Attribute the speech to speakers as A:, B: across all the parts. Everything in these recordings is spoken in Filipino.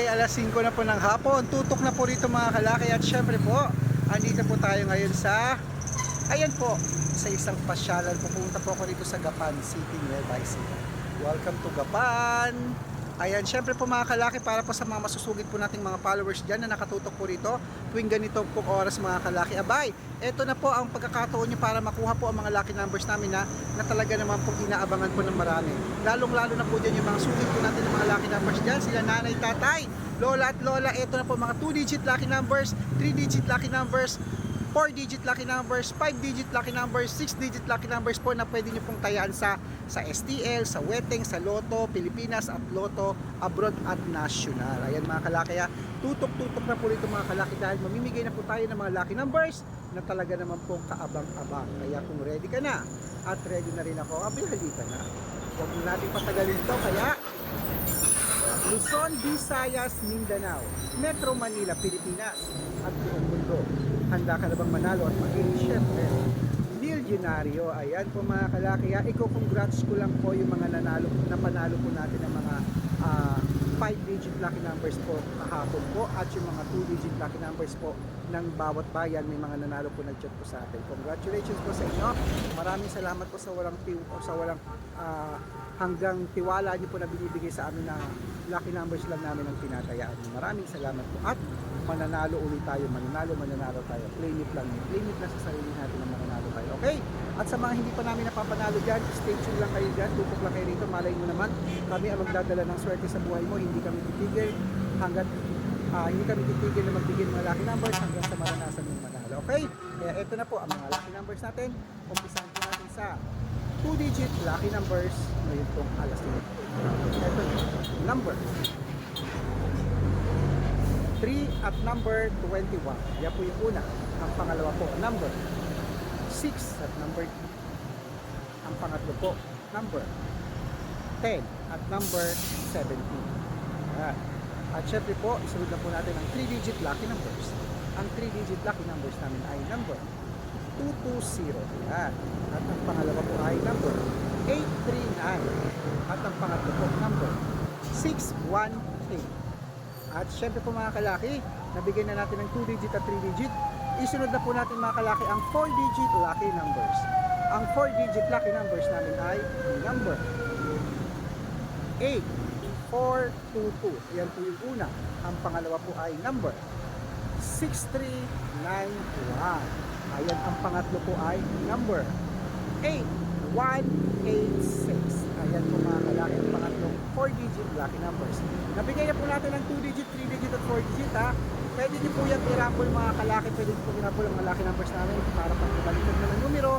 A: Ay, alas 5 na po ng hapon. Tutok na po rito mga kalaki. At syempre po, andito po tayo ngayon sa, ayan po, sa isang pasyalan. Pupunta po ako rito sa Gapan City, Nueva Ecija. Welcome to Gapan! Ayan, syempre po mga kalaki, para po sa mga masusugid po nating mga followers dyan na nakatutok po rito, tuwing ganito po oras mga kalaki. Abay, eto na po ang pagkakataon nyo para makuha po ang mga lucky numbers namin na, na talaga naman po inaabangan po ng marami. Lalong-lalo na po dyan yung mga sugid po natin ng mga lucky numbers dyan, sila nanay, tatay, lola at lola. Eto na po mga 2-digit lucky numbers, 3-digit lucky numbers, 4-digit lucky numbers, 5-digit lucky numbers, 6-digit lucky numbers po na pwede nyo pong tayaan sa sa STL, sa Weteng, sa Lotto, Pilipinas at Lotto, abroad at national. Ayan mga kalaki, ha. tutok-tutok na po rito mga kalaki dahil mamimigay na po tayo ng mga lucky numbers na talaga naman pong kaabang-abang. Kaya kung ready ka na at ready na rin ako, abil na. Huwag mo natin patagalin to, kaya Luzon, Visayas, Mindanao, Metro Manila, Pilipinas at buong mundo. Handa ka na bang manalo at maging syempre milyonaryo? Ayan po mga kalaki. Ha, Iko congrats ko lang po yung mga nanalo, napanalo po natin ng mga 5-digit lucky numbers po kahapon po at yung mga 2-digit lucky numbers po ng bawat bayan may mga nanalo po nag-chat po sa atin. Congratulations po sa inyo. Maraming salamat po sa walang tiw- o sa walang ah, hanggang tiwala niyo po na binibigay sa amin na lucky numbers lang namin ang tinatayaan. Maraming salamat po. At mananalo ulit tayo, mananalo, mananalo tayo. Claim it lang. Claim it lang sa sarili natin na mananalo tayo. Okay? At sa mga hindi pa namin napapanalo dyan, stay tuned lang kayo dyan. Tutok lang kayo rito. Malay mo naman, kami ang magdadala ng swerte sa buhay mo. Hindi kami titigil hanggat ah, hindi kami titigil na magbigay ng mga lucky numbers hanggang sa maranasan yung manalo. Okay? Kaya ito na po ang mga lucky numbers natin. Umpisahan po natin sa 2-digit lucky numbers ngayon pong alas 9. Ito, number 3 at number 21. Yan po yung una. Ang pangalawa po, number 6 at number 2. Ang pangatlo po, number 10 at number 17. Yan. At syempre po, isunod na po natin ang 3-digit lucky numbers. Ang 3-digit lucky numbers namin ay number 220. Yan. At ang pangalawa po ay number 839. At ang pangatlo po, number 618. At syempre po mga kalaki, nabigyan na natin ng 2 digit at 3 digit. Isunod na po natin mga kalaki ang 4 digit lucky numbers. Ang 4 digit lucky numbers namin ay number 8422. Yan po yung una. Ang pangalawa po ay number 6391. Ayan, ang pangatlo po ay number 8186. Ayan po mga kalaki, ang pangatlong 4-digit lucky numbers. Nabigay na po natin ng 2-digit, 3-digit at 4-digit ha. Pwede niyo po yung i-rumble mga kalaki, pwede niyo po i-rumble ang mga lucky numbers namin para pag baliktad na ng numero,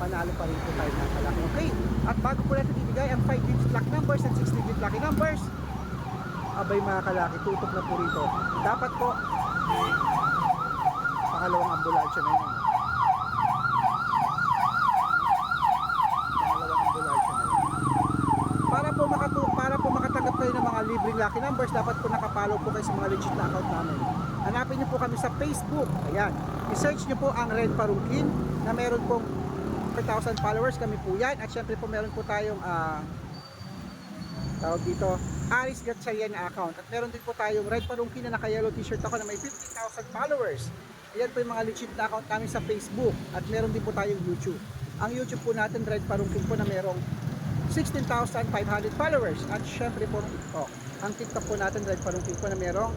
A: panalo pa rin po tayo mga kalaki. Okay? At bago po natin ibigay ang 5-digit lucky numbers at 6-digit lucky numbers, abay mga kalaki, tutok na po rito. Dapat po, pangalawang ambulansya na yun. Pangalawang ambulansya na yun. Para po makatu para po makatanggap kayo ng mga libreng lucky numbers, dapat po nakapollow po kayo sa mga legit na account namin. Hanapin niyo po kami sa Facebook. Ayan. I-search niyo po ang Red Parungkin na meron pong 4,000 followers kami po yan. At syempre po meron po tayong ah, tawag dito, Aris Gatchalian na account. At meron din po tayong Red Parungkin na naka-yellow t-shirt ako na may 50,000 followers. Ayan po yung mga legit na account namin sa Facebook. At meron din po tayong YouTube. Ang YouTube po natin, Red Parungkin po na merong 16,500 followers. At syempre po TikTok. Ang TikTok po natin, Red Parungkin po na merong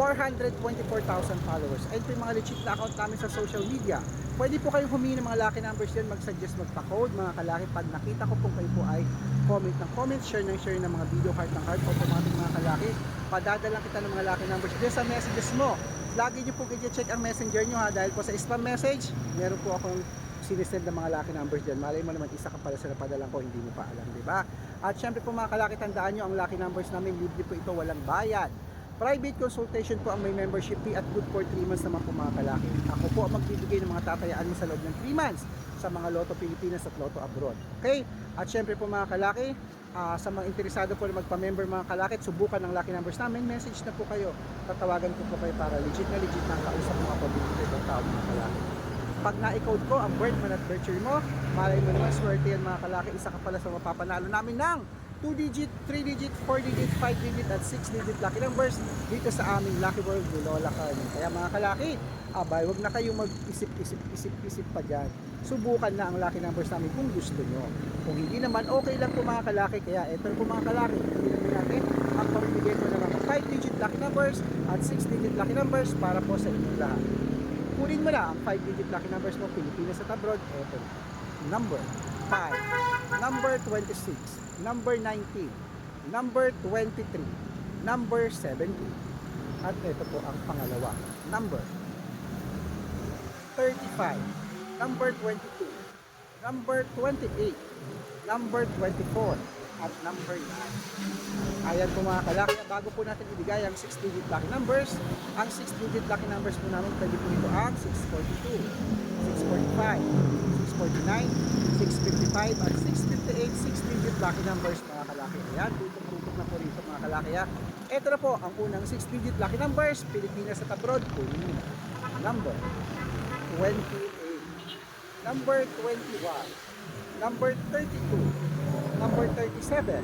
A: 424,000 followers. Ayun po yung mga legit na account namin sa social media. Pwede po kayong humingi ng mga lucky numbers din, mag-suggest, magpa-code mga kalaki. Pag nakita ko po kayo po ay comment ng comment, share ng share ng mga video, heart ng heart, automatic mga kalaki. Padadala kita ng mga lucky numbers din sa messages mo. Lagi nyo po check ang messenger nyo ha dahil po sa spam message, meron po akong sinisend ng mga lucky numbers dyan. Malay mo naman isa ka pala sa napadalang ko, hindi mo pa alam, di ba? At syempre po mga kalaki, tandaan nyo ang lucky numbers namin, libre po ito, walang bayad. Private consultation po ang may membership fee at good for 3 months naman po mga kalaki. Ako po ang magbibigay ng mga tatayaan mo sa loob ng 3 months sa mga Lotto Pilipinas at Lotto Abroad. Okay? At syempre po mga kalaki, ah, sa mga interesado po na magpa-member mga kalaki, at subukan ng lucky numbers namin, message na po kayo. Tatawagan ko po kayo para legit na legit na ang kausap mga pability ng tao mga kalaki. Pag na-code ko ang birth month at year mo, malay mo naman swerte yan mga kalaki, isa ka pala sa mapapanalo namin ng 2 digit, 3 digit, 4 digit, 5 digit at 6 digit lucky numbers dito sa aming Lucky World ni Lola Carmen. Kaya mga kalaki, abay, wag na kayong mag-isip-isip-isip-isip pa dyan. Subukan na ang lucky numbers namin kung gusto nyo. Kung hindi naman, okay lang po mga kalaki. Kaya ito po mga kalaki, piliin natin ang pamimigay ko na mga 5 digit lucky numbers at 6 digit lucky numbers para po sa inyong lahat. Kunin mo na ang 5 digit lucky numbers mo, Pilipinas at abroad. Ito. Number 5, number 26, number 19, number 23, number 17. At ito po ang pangalawa. Number 35, number 22, number 28, number 24, at number 9. Ayan po mga kalaki, bago po natin ibigay ang 6 digit lucky numbers, ang 6 digit lucky numbers po namin pwede po ito ang 642, 645, 649, 655 at 658, 6 digit lucky numbers mga kalaki. Ayan, tutok-tutok na po rito mga kalaki. Ito na po ang unang 6 digit lucky numbers, Pilipinas at abroad, kunin na. Number 28, number 21, number 32, number 37,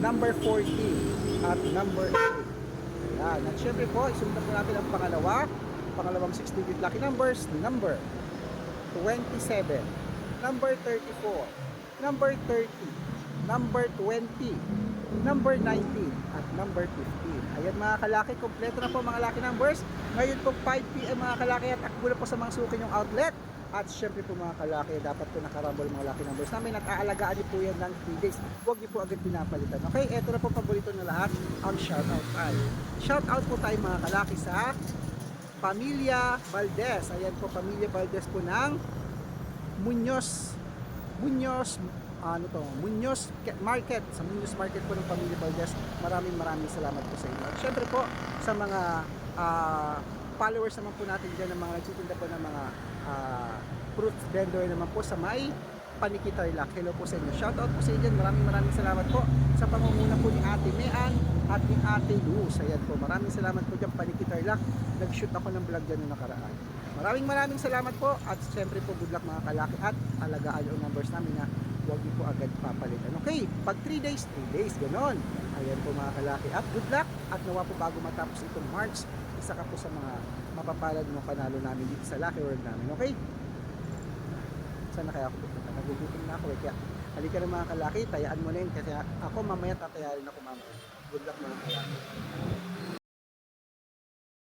A: number 14, at number 8. Ayan. At syempre po, isunod po natin ang pangalawa, pangalawang 6-digit lucky numbers, number 27, number 34, number 30, number 20, number 19, at number 15. Ayan mga kalaki, kompleto na po mga lucky numbers. Ngayon po 5pm mga kalaki at akbo na po sa mga suki yung outlet. At syempre po mga kalaki, dapat po nakarambol mga lucky numbers namin at aalagaan niyo po yan ng 3 days. Huwag niyo po agad pinapalitan. Okay, eto na po paborito na lahat, ang shoutout tayo. Shoutout po tayo mga kalaki sa Pamilya Valdez. Ayan po, Pamilya Valdez po ng Muñoz. Muñoz, ano to, Muñoz Market. Sa Muñoz Market po ng Pamilya Valdez. Maraming maraming salamat po sa inyo. At syempre po, sa mga ah, followers naman po natin dyan, ng mga nagtitinda po ng mga ah, fruit vendor naman po sa may Panikitar Lock. Hello po sa inyo. Shoutout po sa inyo. Maraming maraming salamat po sa pangunguna po ni Ate Mean at ni Ate Luz. Ayan po. Maraming salamat po dyan Panikitar Lock. Nag-shoot ako ng vlog dyan noong nakaraan. Maraming maraming salamat po at siyempre po good luck mga kalaki at alagaan yung numbers namin na huwag niyo po agad papalitan. Okay, pag 3 days, 3 days, ganon. Ayan po mga kalaki at good luck at nawa po bago matapos itong March, isa ka po sa mga mapapalad mo panalo namin dito sa Lucky World namin. Okay? Saan na kaya ako pupunta? Nagugutom na ako eh. Kaya halika na mga kalaki, tayaan mo na yun kasi ako mamaya tatayarin ako mamaya. Good luck mga kalaki.